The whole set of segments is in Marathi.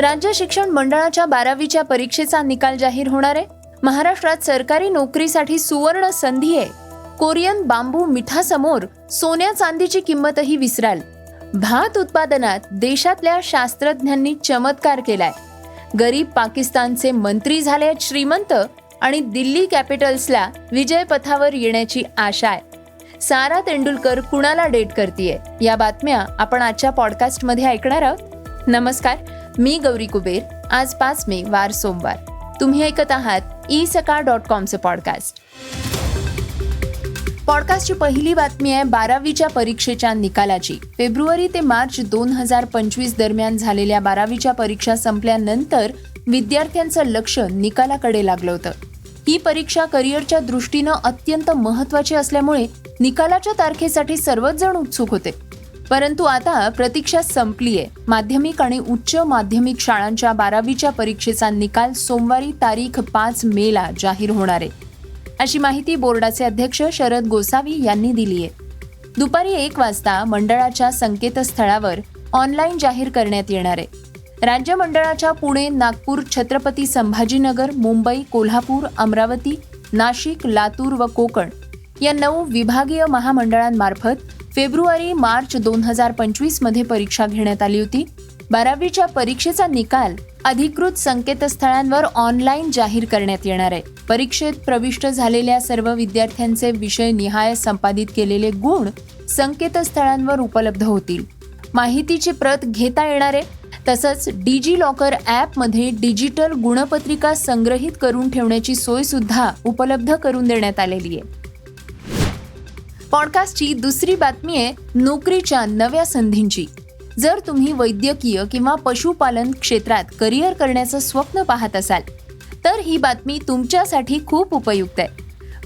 राज्य शिक्षण मंडळाच्या बारावीच्या परीक्षेचा निकाल जाहीर होणार आहे. महाराष्ट्रात सरकारी नोकरीसाठी सुवर्ण संधी आहे. कोरियन बांबू मिठासमोर सोन्या चांदीची किंमतही विसराल. भात उत्पादनात देशातल्या शास्त्रज्ञांनी चमत्कार केलाय. गरीब पाकिस्तानचे मंत्री झाले श्रीमंत आणि दिल्ली कॅपिटल्सला विजयपथावर येण्याची आशा आहे. सारा तेंडुलकर कुणाला डेट करतीये? या बातम्या आपण आजच्या पॉडकास्टमध्ये ऐकणार आहोत. नमस्कार. मी गौरी कुबेर. आज पाच मे वार सोमवार. तुम्ही ऐकत आहात ई सकाळ डॉट कॉमचं पॉडकास्ट पॉडकास्टची पहिली बातमी आहे बारावीच्या परीक्षेच्या निकालाची. फेब्रुवारी ते मार्च दोन हजार पंचवीस दरम्यान झालेल्या बारावीच्या परीक्षा संपल्यानंतर विद्यार्थ्यांचं लक्ष निकालाकडे लागलं होतं. ही परीक्षा करिअरच्या दृष्टीनं अत्यंत महत्वाची असल्यामुळे निकालाच्या तारखेसाठी सर्वच जण उत्सुक होते. परंतु आता प्रतीक्षा संपली आहे माध्यमिक आणि उच्च माध्यमिक शाळांच्या बारावीच्या परीक्षेचा निकाल सोमवारी तारीख पाच मेला जाहीर होणार आहे. अशी माहिती बोर्डाचे अध्यक्ष शरद गोसावी यांनी दिली आहे दुपारी एक वाजता मंडळाच्या संकेतस्थळावर ऑनलाईन जाहीर करण्यात येणार आहे. राज्य मंडळाच्या पुणे नागपूर छत्रपती संभाजीनगर मुंबई कोल्हापूर अमरावती नाशिक लातूर व कोकण या नऊ विभागीय महामंडळांमार्फत फेब्रुवारी मार्च दोन हजार पंचवीसमध्ये परीक्षा घेण्यात आली होती. बारावीच्या परीक्षेचा निकाल अधिकृत संकेतस्थळांवर ऑनलाईन जाहीर करण्यात येणार आहे. परीक्षेत प्रविष्ट झालेल्या सर्व विद्यार्थ्यांचे विषय निहाय संपादित केलेले गुण संकेतस्थळांवर उपलब्ध होतील. माहितीची प्रत घेता येणार आहे. तसंच डिजी लॉकर ॲपमध्ये डिजिटल गुणपत्रिका संग्रहित करून ठेवण्याची सोयसुद्धा उपलब्ध करून देण्यात आलेली आहे. पॉडकास्टची दुसरी बातमी आहे नोकरीच्या नव्या संधींची. जर तुम्ही वैद्यकीय किंवा पशुपालन क्षेत्रात करिअर करण्याचं स्वप्न पाहत असाल तर ही बातमी तुमच्यासाठी खूप उपयुक्त आहे.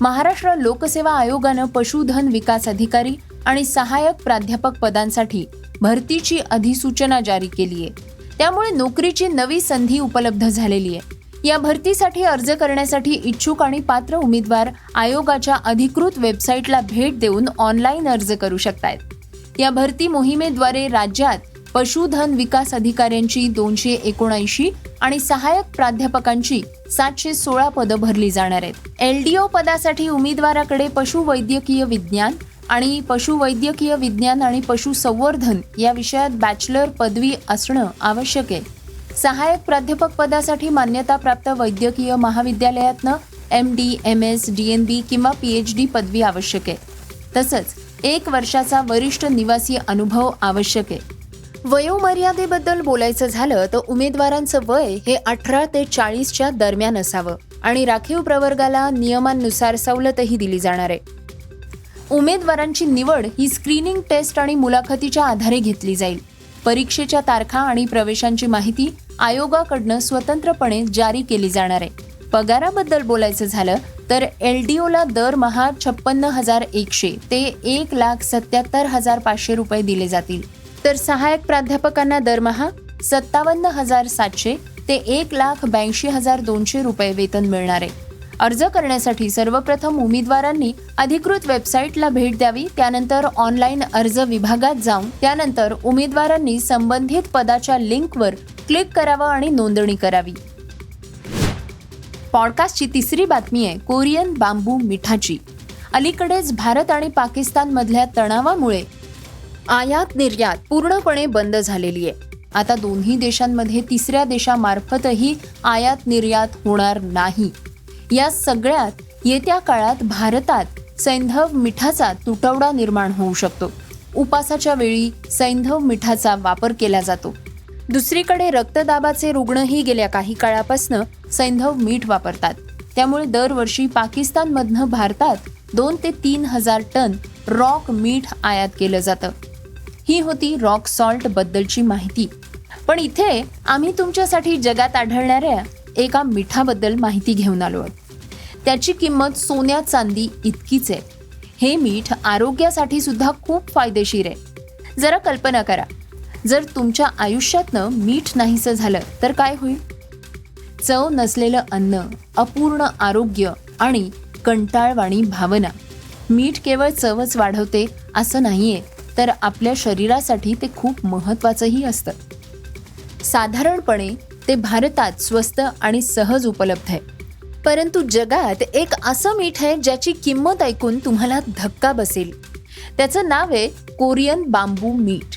महाराष्ट्र लोकसेवा आयोगानं पशुधन विकास अधिकारी आणि सहाय्यक प्राध्यापक पदांसाठी भरतीची अधिसूचना जारी केली आहे त्यामुळे नोकरीची नवी संधी उपलब्ध झालेली आहे. या भरतीसाठी अर्ज करण्यासाठी इच्छुक आणि पात्र उमेदवार आयोगाच्या अधिकृत वेबसाईटला भेट देऊन ऑनलाईन अर्ज करू शकतात या भरती मोहिमेद्वारे राज्यात पशुधन विकास अधिकाऱ्यांची दोनशे एकोणऐंशी आणि सहाय्यक प्राध्यापकांची सातशे सोळा पदं भरली जाणार आहेत. एलडीओ पदासाठी उमेदवाराकडे पशुवैद्यकीय विज्ञान आणि पशुवैद्यकीय विज्ञान आणि पशुसंवर्धन या विषयात बॅचलर पदवी असणं आवश्यक आहे. सहाय्यक प्राध्यापक पदासाठी मान्यताप्राप्त वैद्यकीय महाविद्यालयातनं M D M S D N B किंवा पी एच डी पदवी आवश्यक आहे. तसंच एक वर्षाचा वरिष्ठ निवासी अनुभव आवश्यक आहे. वयोमर्यादेबद्दल बोलायचं झालं तर उमेदवारांचं वय हे अठरा ते चाळीसच्या दरम्यान असावं आणि राखीव प्रवर्गाला नियमांनुसार सवलतही दिली जाणार आहे. उमेदवारांची निवड ही स्क्रीनिंग टेस्ट आणि मुलाखतीच्या आधारे घेतली जाईल. परीक्षेच्या तारखा आणि प्रवेशांची माहिती आयोगाकडनं स्वतंत्रपणे जारी केली जाणार आहे. पगाराबद्दल बोलायचं झालं तर एल डी ओला दरमहा छप्पन्न हजार एकशे ते एक लाख सत्याहत्तर हजार पाचशे रुपये दिले जातील. तर सहाय्यक प्राध्यापकांना दरमहा सत्तावन्न हजार सातशे ते एक लाख ब्याऐंशी हजार दोनशे रुपये वेतन मिळणार आहे. अर्ज करण्यासाठी सर्वप्रथम उमेदवारांनी अधिकृत वेबसाईटला भेट द्यावी त्यानंतर ऑनलाईन अर्ज विभागात जाऊन त्यानंतर उमेदवारांनी संबंधित पदाच्या लिंकवर क्लिक करावं आणि नोंदणी करावी. पॉडकास्टची तिसरी बातमी आहे कोरियन बांबू मिठाची. अलीकडेच भारत आणि पाकिस्तानमधल्या तणावामुळे आयात निर्यात पूर्णपणे बंद झालेली आहे. आता दोन्ही देशांमध्ये तिसऱ्या देशामार्फतही आयात निर्यात होणार नाही. या सगळ्यात येत्या काळात भारतात सैंधव मिठाचा तुटवडा निर्माण होऊ शकतो. उपासाच्या वेळी सैंधव मिठाचा वापर केला जातो. दुसरीकडे रक्तदाबाचे रुग्णही गेल्या काही काळापासून सैंधव मीठ वापरतात. त्यामुळे दरवर्षी पाकिस्तानमधनं भारतात दोन ते तीन हजार टन रॉक मीठ आयात केलं जातं. ही होती रॉक सॉल्ट बद्दलची माहिती. पण इथे आम्ही तुमच्यासाठी जगात आढळणाऱ्या एका मिठाबद्दल माहिती घेऊन आलो आहोत. त्याची किंमत सोन्या चांदी इतकीच आहे. हे मीठ आरोग्यासाठी सुद्धा खूप फायदेशीर आहे. जरा कल्पना करा. जर तुमच्या आयुष्यातनं मीठ नाहीसं झालं तर काय होईल? चव नसलेलं अन्न अपूर्ण आरोग्य आणि कंटाळवाणी भावना. मीठ केवळ चवच वाढवते असं नाही आहे तर आपल्या शरीरासाठी ते खूप महत्त्वाचंही असतं. साधारणपणे ते भारतात स्वस्त आणि सहज उपलब्ध आहे. परंतु जगात एक असं मीठ आहे ज्याची किंमत ऐकून तुम्हाला धक्का बसेल. त्याचं नाव आहे कोरियन बांबू मीठ.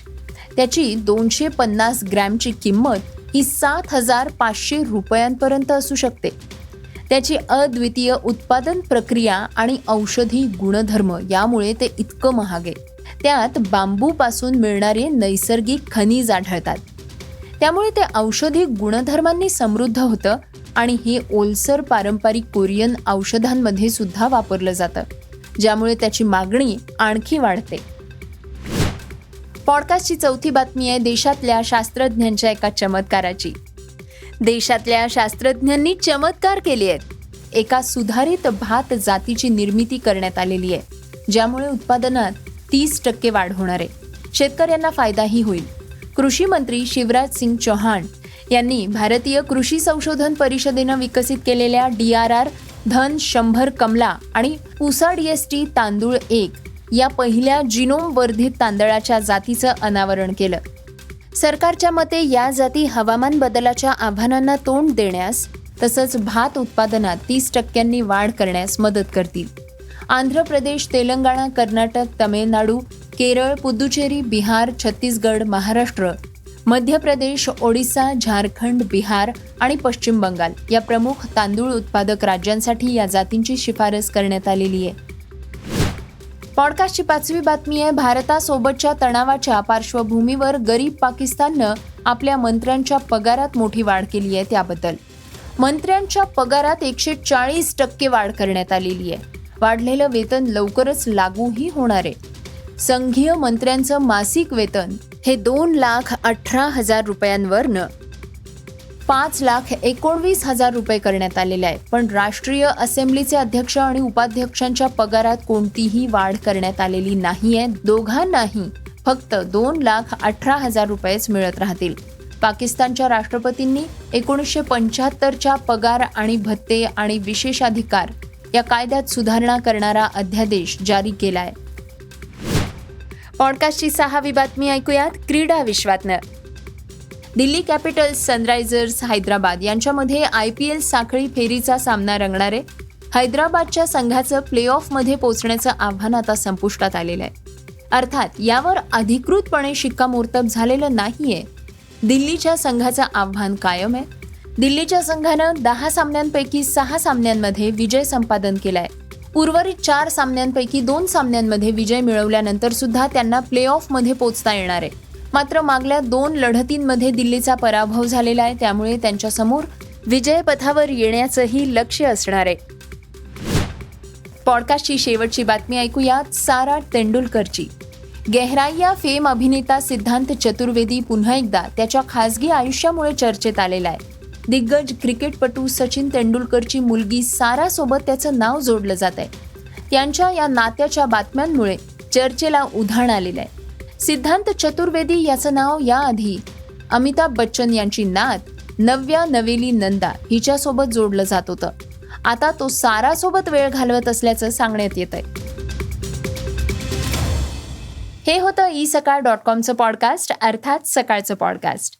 त्याची दोनशे पन्नास ग्रॅमची किंमत ही सात हजार पाचशे रुपयांपर्यंत असू शकते. त्याची अद्वितीय उत्पादन प्रक्रिया आणि औषधी गुणधर्म यामुळे ते इतकं महाग आहे. त्यात बांबूपासून मिळणारे नैसर्गिक खनिज आढळतात. त्यामुळे ते औषधी गुणधर्मांनी समृद्ध होतं आणि हे ओलसर पारंपरिक कोरियन औषधांमध्ये सुद्धा वापरलं जातं ज्यामुळे त्याची मागणी आणखी वाढते. पॉडकास्टची चौथी बातमी आहे देशातल्या शास्त्रज्ञांच्या एका चमत्काराची. देशातल्या शास्त्रज्ञांनी चमत्कार केले आहेत. एका सुधारित भात जातीची निर्मिती करण्यात आलेली आहे ज्यामुळे उत्पादनात तीस टक्के वाढ होणार आहे. शेतकऱ्यांना फायदाही होईल. कृषी मंत्री शिवराज सिंग चौहान यांनी भारतीय कृषी संशोधन परिषदेनं विकसित केलेल्या डी आर आर धन शंभर कमला आणि पुसा एस टी तांदूळ एक या पहिल्या जिनोम वर्धित तांदळाच्या जातीचं अनावरण केलं. सरकारच्या मते या जाती हवामान बदलाच्या आव्हानांना तोंड देण्यास तसंच भात उत्पादनात तीस टक्क्यांनी वाढ करण्यास मदत करतील. आंध्र प्रदेश तेलंगणा कर्नाटक तमिळनाडू केरळ पुदुचेरी बिहार छत्तीसगड महाराष्ट्र मध्य प्रदेश ओडिसा झारखंड बिहार आणि पश्चिम बंगाल या प्रमुख तांदूळ उत्पादक राज्यांसाठी या जातींची शिफारस करण्यात आलेली आहे. पॉडकास्टची पाचवी बातमी आहे भारतासोबतच्या तणावाच्या पार्श्वभूमीवर गरीब पाकिस्ताननं आपल्या मंत्र्यांच्या पगारात मोठी वाढ केली आहे त्याबद्दल. मंत्र्यांच्या पगारात एकशे चाळीस टक्के वाढ करण्यात आलेली आहे. वाढलेलं वेतन लवकरच लागूही होणार आहे. संघीय मंत्र्यांचं मासिक वेतन हे दोन लाख अठरा हजार रुपयांवरनं. पाच लाख एकोणवीस हजार रुपये करण्यात आलेले आहे पण राष्ट्रीय असेंब्लीचे अध्यक्ष आणि उपाध्यक्षांच्या पगारात कोणतीही वाढ करण्यात आलेली नाही आहे दोघांनाही फक्त दोन लाख अठरा हजार रुपयेच मिळत राहतील. पाकिस्तानच्या राष्ट्रपतींनी एकोणीसशे पंच्याहत्तरच्या पगार आणि भत्ते आणि विशेषाधिकार या कायद्यात सुधारणा करणारा अध्यादेश जारी केला आहे पॉडकास्टची सहावी बातमी ऐकूयात. क्रीडा विश्वातनं. दिल्ली कॅपिटल्स सनरायझर्स हैदराबाद यांच्यामध्ये आय पी एल साखळी फेरीचा सामना रंगणार आहे. हैदराबादच्या संघाचं प्ले ऑफमध्ये पोहोचण्याचं आव्हान आता संपुष्टात आलेलं आहे. अर्थात यावर अधिकृतपणे शिक्कामोर्तब झालेलं नाहीये. दिल्लीच्या संघाचं आव्हान कायम आहे. दिल्लीच्या संघानं दहा सामन्यांपैकी सहा सामन्यांमध्ये विजय संपादन केलाय. उर्वरित चार सामन्यांपैकी दोन सामन्यांमध्ये विजय मिळवल्यानंतर सुद्धा त्यांना प्ले ऑफमध्ये पोचता येणार आहे. मात्र मागल्या दोन लढतींमध्ये दिल्लीचा पराभव झालेला आहे त्यामुळे त्यांच्यासमोर विजयपथावर येण्याचंही लक्ष असणार आहे. पॉडकास्टची शेवटची बातमी ऐकूयात सारा तेंडुलकरची. गेहराईया फेम अभिनेता सिद्धांत चतुर्वेदी पुन्हा एकदा त्याच्या खासगी आयुष्यामुळे चर्चेत आलेला आहे. दिग्गज क्रिकेटपटू सचिन तेंडुलकरची मुलगी सारासोबत त्याचं नाव जोडलं जात आहे. त्यांच्या या नात्याच्या बातम्यांमुळे चर्चेला उधाण आलेलं आहे. सिद्धांत चतुर्वेदी याचं नाव याआधी अमिताभ बच्चन यांची नात नव्या नवेली नंदा हिच्यासोबत जोडलं जात होतं. आता तो सारासोबत वेळ घालवत असल्याचं सांगण्यात येत आहे. हे होतं ई सकाळ डॉट कॉमचं पॉडकास्ट अर्थात सकाळचं पॉडकास्ट.